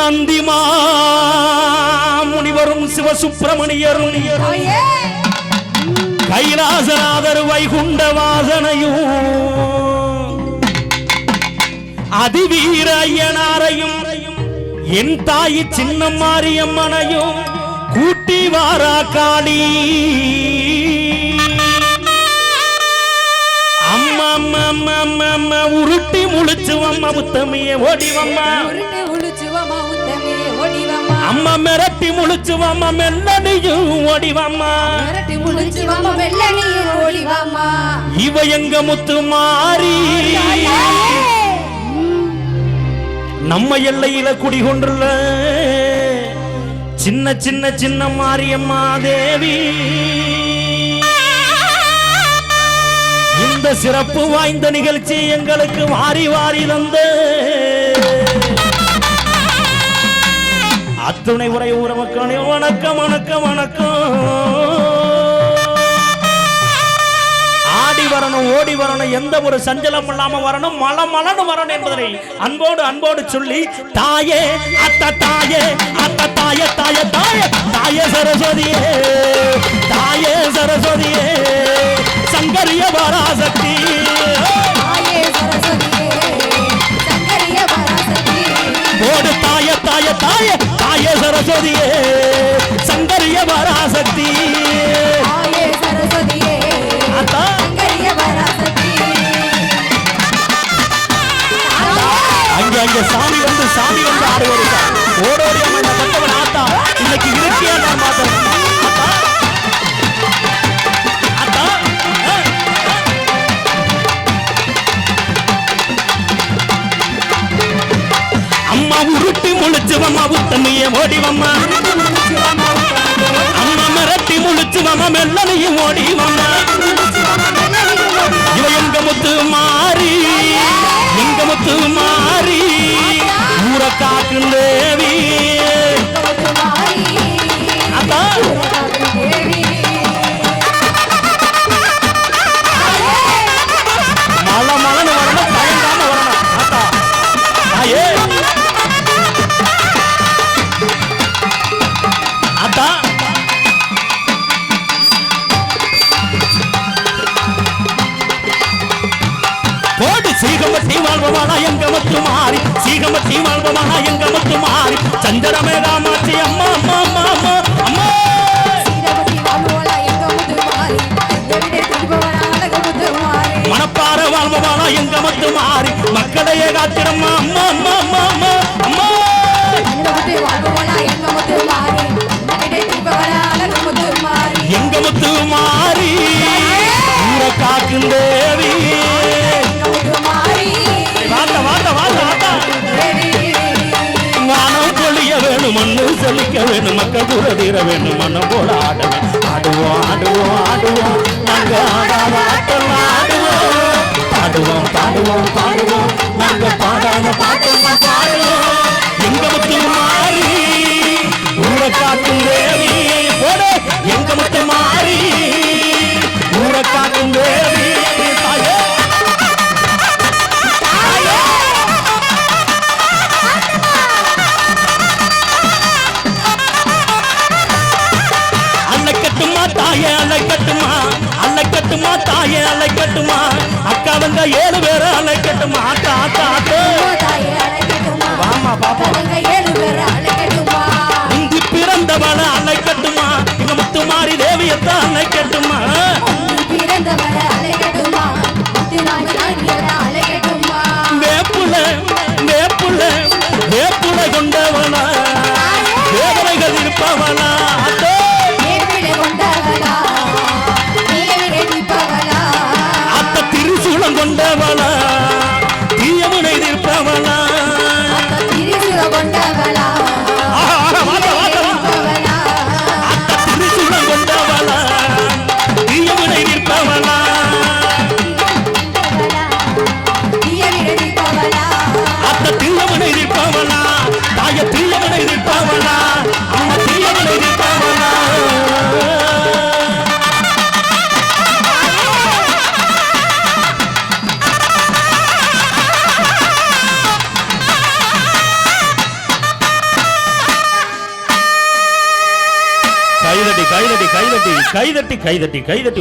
நந்திமா முனிவரும் சிவசுப்பிரமணியரும் கைலாசநாதர் வைகுண்ட வாசனையும் அதிவீர ஐயனாரையும் என் தாய் சின்ன மாரியம்மனையும் கூட்டி வாரா காளி. உருட்டி முழிச்சு அம்மா முத்தமைய ஓடிவம்மா. உருட்டு ஓடிவமா அம்மா மிரட்டி முழிச்சு அம்மா மெல்லடியும் மிரட்டி வெள்ளனியே ஓடிவாமா இவ எங்க முத்து மாறி? நம்ம எல்லையில குடிகொண்டுள்ள சின்ன சின்ன சின்ன மாரியம்மா தேவி. இந்த சிறப்பு வாய்ந்த நிகழ்ச்சி எங்களுக்கு வாரி வாரி தந்த. அத்துணை உரை உறவுக்கானே வணக்கம் வணக்கம் வணக்கம். ஆடி வரணும் ஓடி வரணும் எந்த ஒரு சஞ்சலம் இல்லாம வரணும் மல மலன்னு வரணும் என்பதனை அன்போடு அன்போடு சொல்லி தாயே அத்த தாயே அத்த தாயே தாயே தாயே தாயே சரஸ்வதியே தாயே சரஸ்வதியே சங்கரிய பராசக்தி. தாய தாய தாய தாயே சரஸ்வதியே சங்கரிய பராசக்தி தாயே சரஸ்வதியே அத்தா. அங்க அங்க சாமி வந்து சாமி வந்து ஆடுவது ஓடோடி அம்மா இந்த பக்கவன் ஆத்தா. இன்னைக்கு இருக்கியா நான் மாத்தேன் முழிச்சுவம்மா உத்தமையே ஓடிவம்மா. அம்மா மிரட்டி முழிச்சுவம்மா மெல்லனையும் ஓடிவம்மா. இவ எங்க முத்து மாறி? எங்க முத்து மாறி? அத்தா போடு சீகமத்தி வாழ்பவானா எங்க முத்து மாறி. சீகமத்தி வாழ்பவானா எங்க முத்து மாறி. சந்திரமேகாமாட்சி அம்மா அம்மா அம்மா அம்மா அம்மா. மணப்பாற வாழ்பவானா எங்க முத்து மாறி. மக்களையே காத்திரம்மா அம்மா அம்மா அம்மா அம்மா அம்மா. எங்க முத்து மாறி ஊர காக்கும் தேவி. வாத்த பொழிய வேணும் மண்ணு செழிக்க வேணும் மக்கள் தூரதீர வேணும் மனம் போல ஆட ஆடுவோம் ஆடுவோம் ஆடுவோம். நாங்க ஆடாத ஆட்டம் ஆடுவோம். பாடுவோம் பாடுவோம் பாடுவோம். நாங்க பாடாத பாட்டம் பாடுவோம் எங்களுக்கு தாயே அல்லை கட்டுமா? அல்லை கட்டுமா? தாயே அல்லை கட்டுமா? அக்கா வந்த ஏழு பேரு அல்லை கட்டுமா? அக்கா அக்கா வாமா பாப்பா ஏழு பேர் அழைக்கட்டுமா இங்கு பிறந்தவள அல்லை கட்டுமா? இங்க முத்து மாறி தேவியத்தான் அல்லை கட்டுமா? கைதட்டி கைதட்டி கைதட்டி கைதட்டி